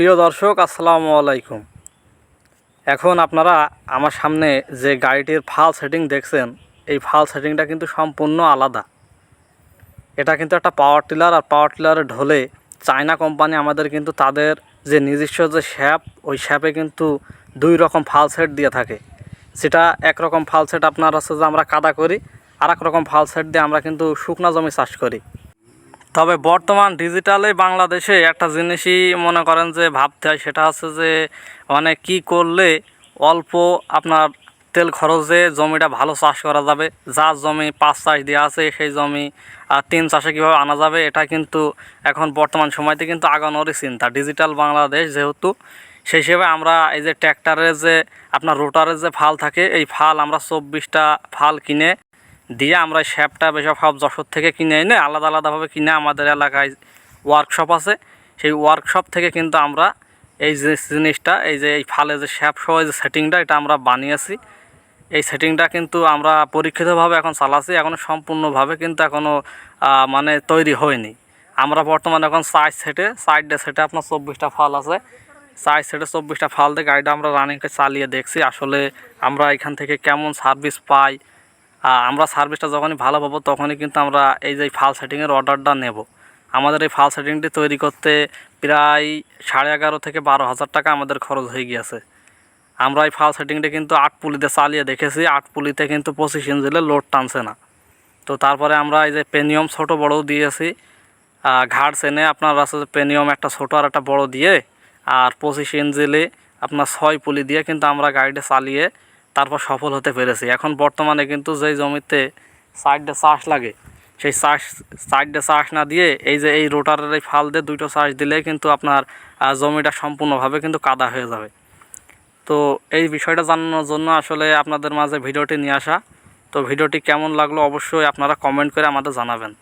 প্রিয় দর্শক, আসসালামু আলাইকুম। এখন আপনারা আমার সামনে যে গাড়িটির ফাল সেটিং দেখছেন, এই ফাল সেটিংটা কিন্তু সম্পূর্ণ আলাদা। এটা কিন্তু একটা পাওয়ার টিলার, আর পাওয়ার টিলারে ঢলে চায়না কোম্পানি আমাদের কিন্তু তাদের যে নিজস্ব যে শ্যাপ, ওই শ্যাপে কিন্তু দুই রকম ফাল সেট দিয়ে থাকে। সেটা একরকম ফাল সেট আপনার হচ্ছে যে আমরা কাদা করি আর এক রকম ফাল সেট দিয়ে আমরা কিন্তু শুকনা জমি চাষ করি। তবে বর্তমান ডিজিটালে বাংলাদেশে একটা জিনিসই মনে করেন যে ভাবতে হয়, সেটা হচ্ছে যে মানে কি করলে অল্প আপনার তেল খরচে জমিটা ভালো চাষ করা যাবে। যার জমি পাঁচ চাষ দেওয়া আছে, সেই জমি আর তিন চাষে কীভাবে আনা যাবে, এটা কিন্তু এখন বর্তমান সময়তে কিন্তু আগানোরই চিন্তা। ডিজিটাল বাংলাদেশ যেহেতু, সেই হিসেবে আমরা এই যে ট্র্যাক্টরের যে, আপনার রোটারের যে ফাল থাকে, এই ফাল আমরা চব্বিশটা ফাল কিনে দিয়ে আমরা শ্যাপটা বেসব সব যশোর থেকে কিনে এনে আলাদা আলাদাভাবে কিনে আমাদের এলাকায় ওয়ার্কশপ আছে। সেই ওয়ার্কশপ থেকে কিন্তু আমরা এই যে জিনিসটা, এই যে এই ফালে যে শ্যাপ সহ যে সেটিংটা এটা আমরা বানিয়েছি। এই সেটিংটা কিন্তু আমরা পরীক্ষিতভাবে এখন চালাচ্ছি এখনও সম্পূর্ণভাবে কিন্তু এখনও মানে তৈরি হয়নি। আমরা বর্তমানে এখন সাইজ সেটে সাইডে সেটে আপনার চব্বিশটা ফাল আছে। সাইজ সেটে চব্বিশটা ফাল দিয়ে গাড়িটা আমরা রানিংকে চালিয়ে দেখছি, আসলে আমরা এখান থেকে কেমন সার্ভিস পাই আমরা সার্ভিসটা যখনই ভালো পাবো, তখনই কিন্তু আমরা এই যে ফাল সেটিংয়ের অর্ডারটা নেব। আমাদের এই ফাল সেটিংটি তৈরি করতে প্রায় সাড়ে এগারো থেকে বারো হাজার টাকা আমাদের খরচ হয়ে গিয়েছে। আমরা এই ফাল সেটিংটা কিন্তু আট পুলিতে চালিয়ে দেখেছি, আট পুলিতে কিন্তু পঁচিশ ইঞ্চিলে লোড টানছে না। তো তারপরে আমরা এই যে পেনিয়ম ছোট বড়ও দিয়েছি ঘাড় চেনে আপনার আছে পেনিয়ম একটা ছোট আর একটা বড় দিয়ে, আর পঁচিশ ইঞ্চিলে আপনার ছয় পুলি দিয়ে কিন্তু আমরা গাড়িটা চালিয়ে তারপর সফল হতে পেরেছি। এখন বর্তমানে কিন্তু যেই জমিতে সাইডে চাষ লাগে, সেই চাষ, সাইডে চাষ না দিয়ে এই যে এই রোটারের এই ফাল দিয়ে দুটো চাষ দিলে কিন্তু আপনার জমিটা সম্পূর্ণভাবে কিন্তু কাদা হয়ে যাবে। তো এই বিষয়টা জানানোর জন্য আসলে আপনাদের মাঝে ভিডিওটি নিয়ে আসা। তো ভিডিওটি কেমন লাগল অবশ্যই আপনারা কমেন্ট করে আমাদের জানাবেন।